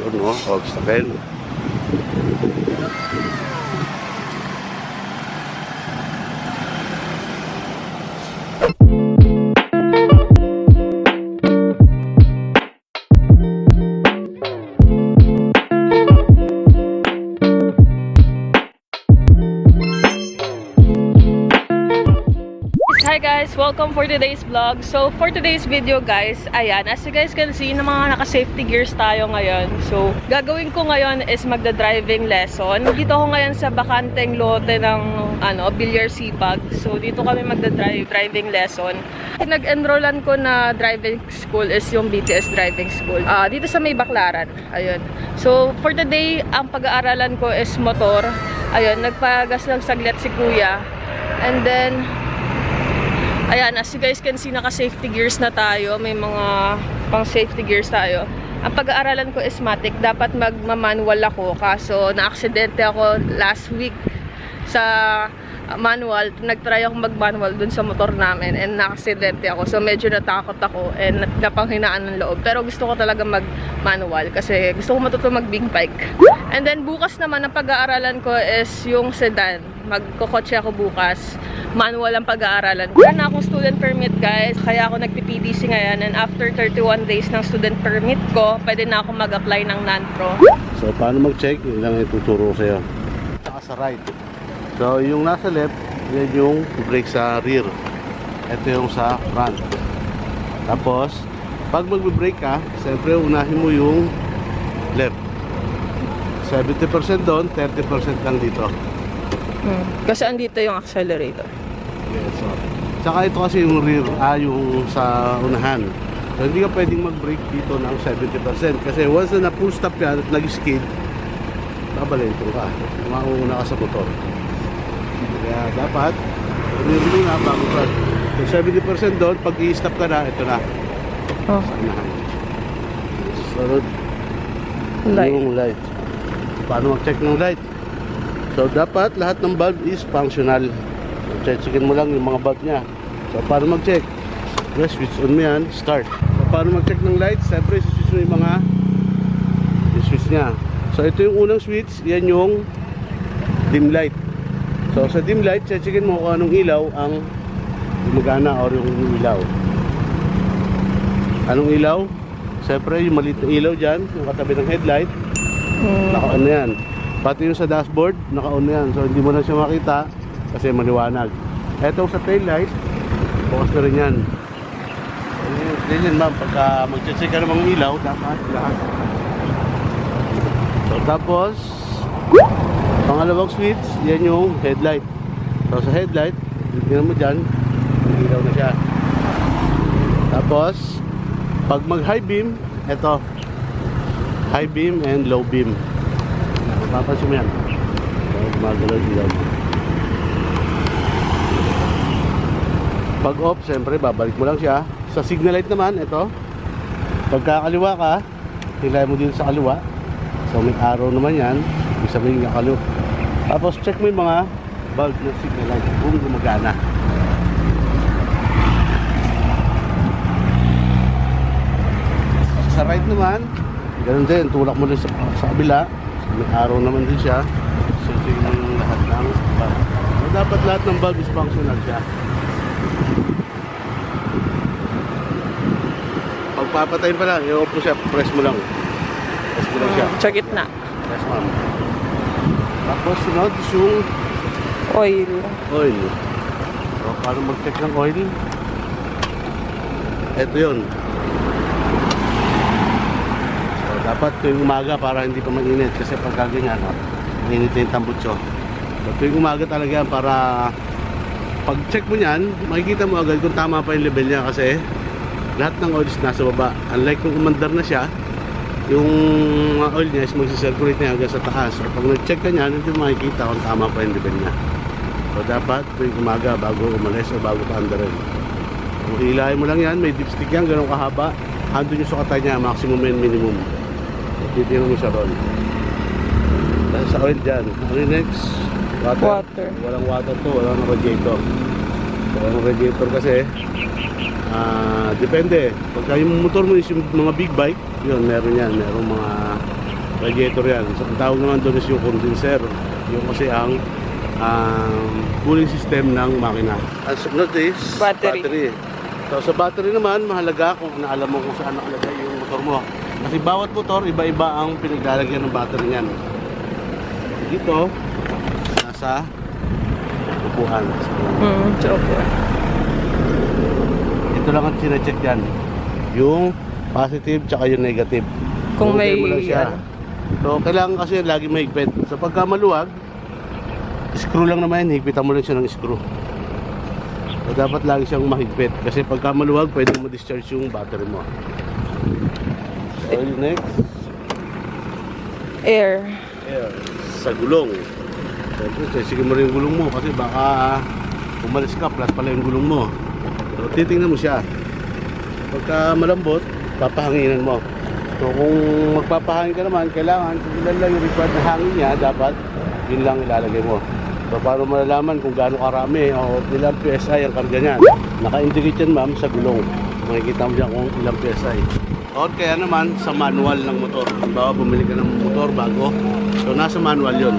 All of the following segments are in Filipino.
Yun, no? Obstacle. Hi for today's vlog. So, for today's video guys, ayan, as you guys can see, na mga naka-safety gears tayo ngayon. So, gagawin ko ngayon is magda-driving lesson. Dito ako ngayon sa bakanteng lote ng ano, Villar Sipag. So, dito kami magda-drive driving lesson. Nag-enrollan ko na driving school is yung BTS driving school. Ah, dito sa may Baclaran. Ayun. So, for today, ang pag-aaralan ko is motor. Ayun, nagpagas lang saglit si kuya. And then, Ayan, as you guys can see, naka-safety gears na tayo. May mga pang-safety gears tayo. Ang pag-aaralan ko is matic. Dapat magmamanual ako. Kaso, na-aksidente ako last week sa manual. Nag-try ako mag-manual dun sa motor namin and na-aksidente ako. So, medyo natakot ako and napanghinaan ng loob. Pero gusto ko talaga mag-manual kasi gusto ko matuto mag-big bike. And then, bukas naman, ang pag-aaralan ko is yung sedan. Magkokotse ako bukas. Manual ang pag-aaralan. Wala na akong student permit, guys. Kaya ako nagpi-PDC ngayon. And after 31 days ng student permit ko, pwede na ako mag-apply ng non-pro. So, paano mag-check? Yun lang ituturo ko sa'yo. Saka sa right. So, yung nasa left, yan yung brake sa rear. Ito yung sa front. Tapos, pag mag-brake ka, siyempre unahin mo yung left. 70% doon, 30% lang dito. Hmm. Kasi andito yung accelerator. Yes, so. Tsaka ito kasi yung rear, ah, yung sa unahan. So, hindi ka pwedeng mag-brake dito ng 70% kasi once na na-full stop yan at nag-skid, babalento ka. Mauuna ka sa motor. Kaya dapat, rear muna bago ka. Kung 70% doon, pag i-stop ka na, ito na, Oh, sa unahan. Sunod, light. yung light. Paano mag-check ng light? So, dapat lahat ng bulb is functional. So, checkin mo lang yung mga bulb niya. So, paano mag-check? Yes, switch on mo yan, start. So, paano mag-check ng light? Siyempre, switch mo yung mga yung switch niya. So, ito yung unang switch. Yan yung dim light. So, sa dim light, checkin mo kung anong ilaw ang gumagana or yung ilaw. Anong ilaw? Siyempre, yung maliit na ilaw dyan, yung katabi ng headlight, Hmm. naka-on na yan. Pati yung sa dashboard, naka-on na yan. So, hindi mo na siya makita kasi maliwanag. Eto sa tail light, bukas na rin yan. Ganyan, ganyan ma'am, pagka mag-check ka ng mga ilaw, dapat lahat. So, tapos, pangalawang switch, yan yung headlight. So, sa headlight, tingnan mo dyan, ilaw na siya. Tapos, pag mag-high beam, eto, high beam and low beam. Mapapansin mo yan. Gumagalaw ilaw mo. Pag off, siyempre, babalik mo lang siya. Sa signal light naman, ito. Pagka kaliwa ka, hilay mo din sa kaliwa. So, may arrow naman yan. Ibig sabihin nga kaliwa. Tapos, check mo yung mga bulb ng signal light kung gumagana. Sa right naman, ganun din, tulak mo din sa, sa kabila. May arrow naman din siya. So, tingnan yung lahat ng bulb. So, dapat lahat ng bulb is functional siya. Pagpapatayin pa lang, i-off mo siya, press mo lang. Press mo lang siya. Sa gitna. Press mo. Tapos sunod yung Oil. oil. So, paano mag-check ng oil? Ito yun. So, dapat tuwing umaga para hindi pa mainit kasi pagka ganyan, oh, mainit na yung tambutso. So, tuwing umaga talaga yan para pag-check mo yan, makikita mo agad kung tama pa yung level niya kasi lahat ng oil is nasa baba. Unlike kung umandar na siya, yung oil niya is magsisirculate na hanggang sa taas. So, pag nag-check ka niyan, hindi makikita kung tama pa yung level niya. So, dapat tuwing umaga bago umalis o bago pa andarin. Kung hilahin mo lang yan, may dipstick yan, ganun kahaba. Andun yung sukatan niya, maximum and minimum. Titingnan mo siya. Dahil sa oil dyan. Next? Water. Water. Walang water to, walang radiator. So, walang radiator kasi, ah, depende. Pagka yung motor mo is yung mga big bike, yun, meron yan. Meron mga radiator yan. So, ang tawag naman doon is yung condenser. Yung kasi ang um, cooling system ng makina. Ang sunod is Battery. So sa battery naman, mahalaga kung naalam mo kung saan nakalagay yung motor mo. Kasi bawat motor, iba-iba ang pinaglalagyan ng battery niyan. Dito, nasa. So, Hmm, so po. ito lang ang sinecheck dyan. Yung positive tsaka yung negative. Kung Okay may, mo lang siya. ano. So, kailangan kasi lagi mahigpit. So, pagka maluwag, screw lang naman yan. Higpitan mo lang siya ng screw. So, dapat lagi siyang mahigpit. Kasi pagka maluwag, pwedeng ma-discharge yung battery mo. Yung next, Air. air. Sa gulong. Siyempre, sige mo rin yung gulong mo. Kasi baka umalis ka, plus pala yung gulong mo. So, titingnan mo siya. Pagka malambot, papahanginan mo. So kung magpapahangin ka naman, kailangan kung ilan lang yung required na hangin niya, dapat yun lang ilalagay mo. So paano malalaman kung gaano karami o ilang PSI ang karga niyan? Naka-indicate yan ma'am sa gulong. Makikita mo dyan kung ilang PSI. O kaya naman sa manual ng motor. Halimbawa bumili ka ng motor bago, so nasa manual yun.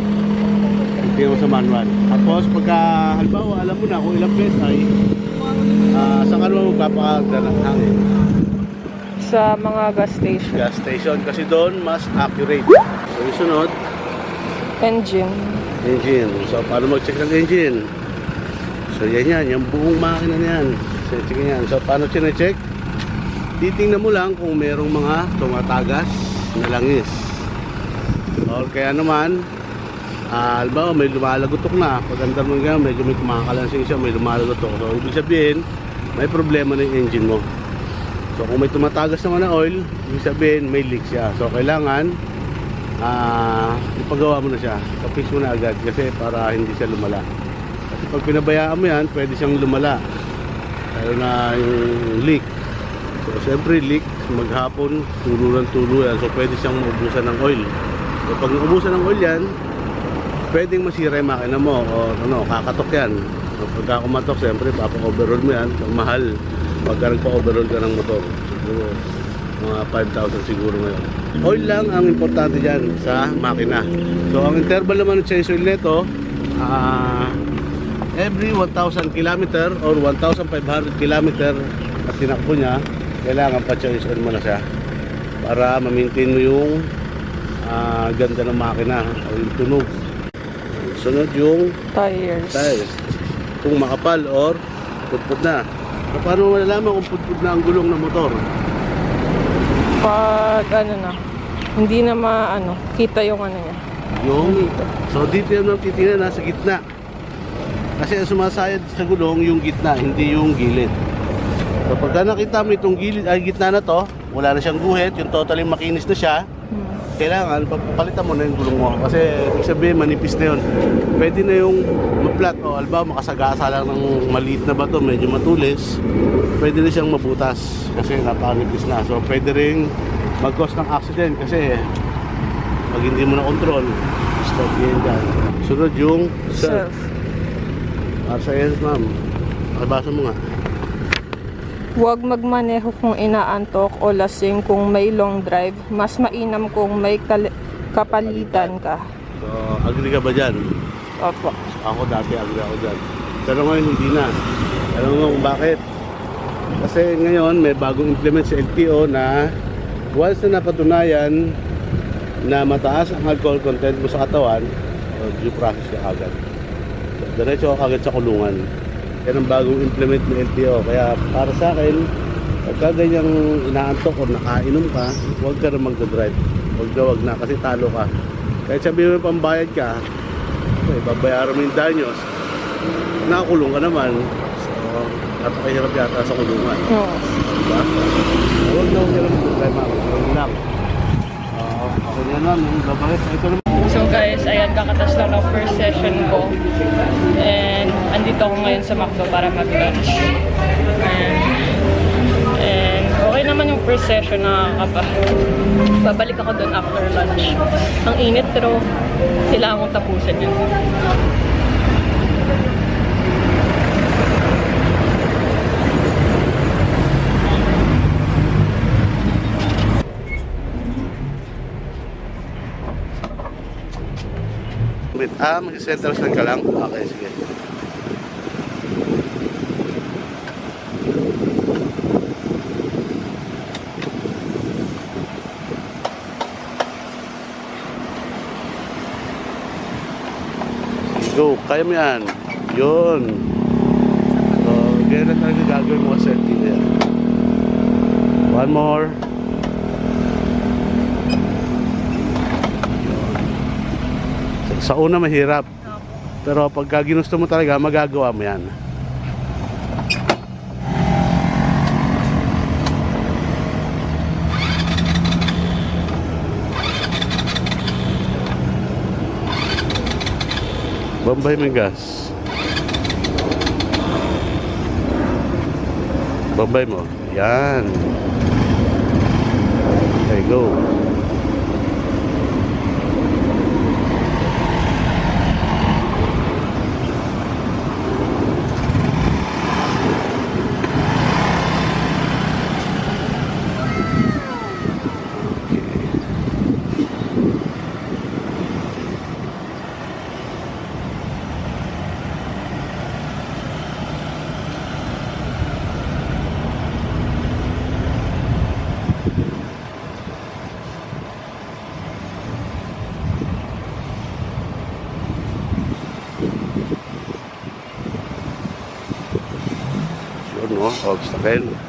Tingnan mo sa manual. Tapos pagka halimbawa alam mo na kung ilang PSI, ah saan ka naman magpapakarga ng hangin? Sa mga gas station. gas station kasi doon mas accurate. So yung sunod, Engine. engine. So paano mag-check ng engine? So yan yan, yung buong makina na yan. So check yan. So paano check? Titingnan mo lang kung merong mga tumatagas na langis. Or kaya naman, ah, halimbawa may lumalagotok na. Pag andar mo nga, medyo may kumakalansing siya, may lumalagotok. So ibig sabihin, may problema na yung engine mo. So kung may tumatagas naman na oil, ibig sabihin may leak siya. So kailangan ah ipagawa mo na siya. Kapis mo na agad kasi para hindi siya lumala. Kasi pag pinabayaan mo yan, pwede siyang lumala. Lalo na yung leak. So siyempre leak, maghapon, tuluran tuluran. So pwede siyang maubusan ng oil. So pag naubusan ng oil yan, pwedeng masira yung makina mo o ano, kakatok yan. So, pagka kumatok, siyempre, papa-overhaul mo yan. Ang mahal pagka nagpa-overhaul ka ng motor. Siguro, mga 5,000 siguro ngayon. Oil lang ang importante dyan sa makina. So, ang interval naman ng change oil nito, ah, every 1,000 km or 1,500 km at tinakbo niya, kailangan pa-change oil mo na siya para ma-maintain mo yung ah, ganda ng makina o yung tunog. Sunod yung Tires. tires. Kung makapal or pudpud na. So, paano mo malalaman kung pudpud na ang gulong ng motor? Pag ano na, hindi na maano, kita yung ano niya. Yung Dito. So dito yung titingnan nasa gitna. Kasi sumasayad sa gulong yung gitna, hindi yung gilid. So pagka nakita mo itong gilid, ay gitna na to, wala na siyang guhit, yung totally makinis na siya, Hmm. kailangan pagpalitan mo na yung gulong mo. Kasi ibig sabihin manipis na yun. Pwede na yung maplat o alba makasagasa lang ng maliit na bato, medyo matulis. Pwede na siyang mabutas kasi napakanipis na. So pwede rin mag-cause ng accident kasi pag hindi mo na control, stop yan dyan. Sunod yung surf. Surf. Para sa yes, ma'am. Pakibasa mo nga. Huwag magmaneho kung inaantok o lasing kung may long drive. Mas mainam kung may kapalitan ka. So, agree ka ba dyan? Opo. Ako dati agree ako dyan. Pero ngayon hindi na. Alam mo kung bakit? Kasi ngayon may bagong implement sa LTO na once na napatunayan na mataas ang alcohol content mo sa katawan, so due process ka agad. So, diretso ka agad sa kulungan. Yan ang bagong implement ng LTO. Kaya para sa akin, pagka ganyang inaantok o nakainom ka, huwag ka na magdadrive. Huwag na huwag na kasi talo ka. Kahit sabihin mo pambayad ka, Okay, babayaran mo yung danyos. Nakakulong ka naman. So, napakahirap yata sa kulungan. Oo. Diba? Huwag na huwag na lang problema. Huwag lang. Oo, ako na lang. Yung babakit. Ito naman. So guys, ayan, kakatas lang ng first session ko. And andito ako ngayon sa McDo para mag-lunch. And, and okay naman yung first session nakakaba. Babalik ako doon after lunch. Ang init pero kailangan kong tapusin yun. Permit. Ah, mag-center stand ka lang? Okay, sige. Go, kaya mo yan. Yun. So, ganyan na talaga gagawin mo sa yan. One more. Sa- una mahirap. Pero pagka ginusto mo talaga, magagawa mo yan. Bombay yung gas. Bombay mo. Yan. Okay, go. Yun,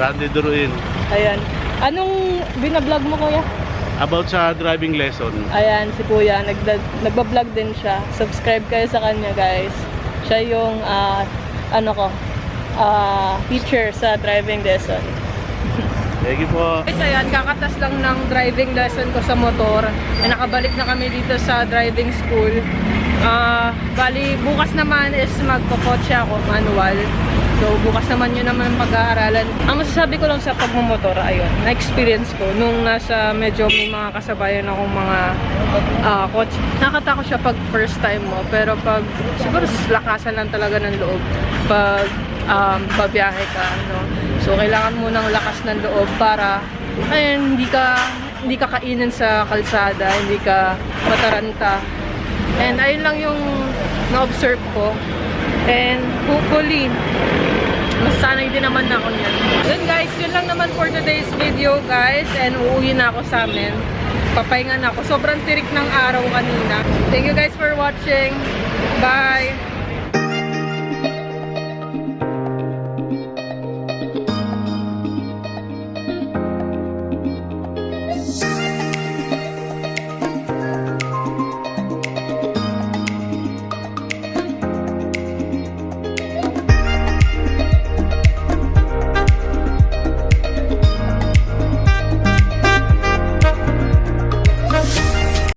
Randy Duruin. Ayan. Anong binablog mo kuya? About sa driving lesson. Ayan, si kuya. Nagda, nagbablog din siya. Subscribe kayo sa kanya guys. Siya yung, ah, ano ko, ah, teacher sa driving lesson. Thank you po. Guys, ayan, kakatas lang ng driving lesson ko sa motor. Eh, nakabalik na kami dito sa driving school. Ah, bali, bukas naman is magkokotse ako, manual. So, bukas naman yun naman ang pag-aaralan. Ang masasabi ko lang sa pagmumotor, ayun, na-experience ko nung nasa medyo may mga kasabayan akong mga ah, kotse. Nakatakot siya pag first time mo, pero pag siguro lakasan lang talaga ng loob. Pag um, babiyahe ka, no? So, kailangan mo ng lakas ng loob para, ayun, hindi ka, hindi ka kainin sa kalsada, hindi ka mataranta. And ayun lang yung na-observe ko. And hopefully, masanay din naman na ako niyan. Yun guys, yun lang naman for today's video guys. And uuwi na ako sa amin. Papahinga na ako. Sobrang tirik ng araw kanina. Thank you guys for watching. Bye!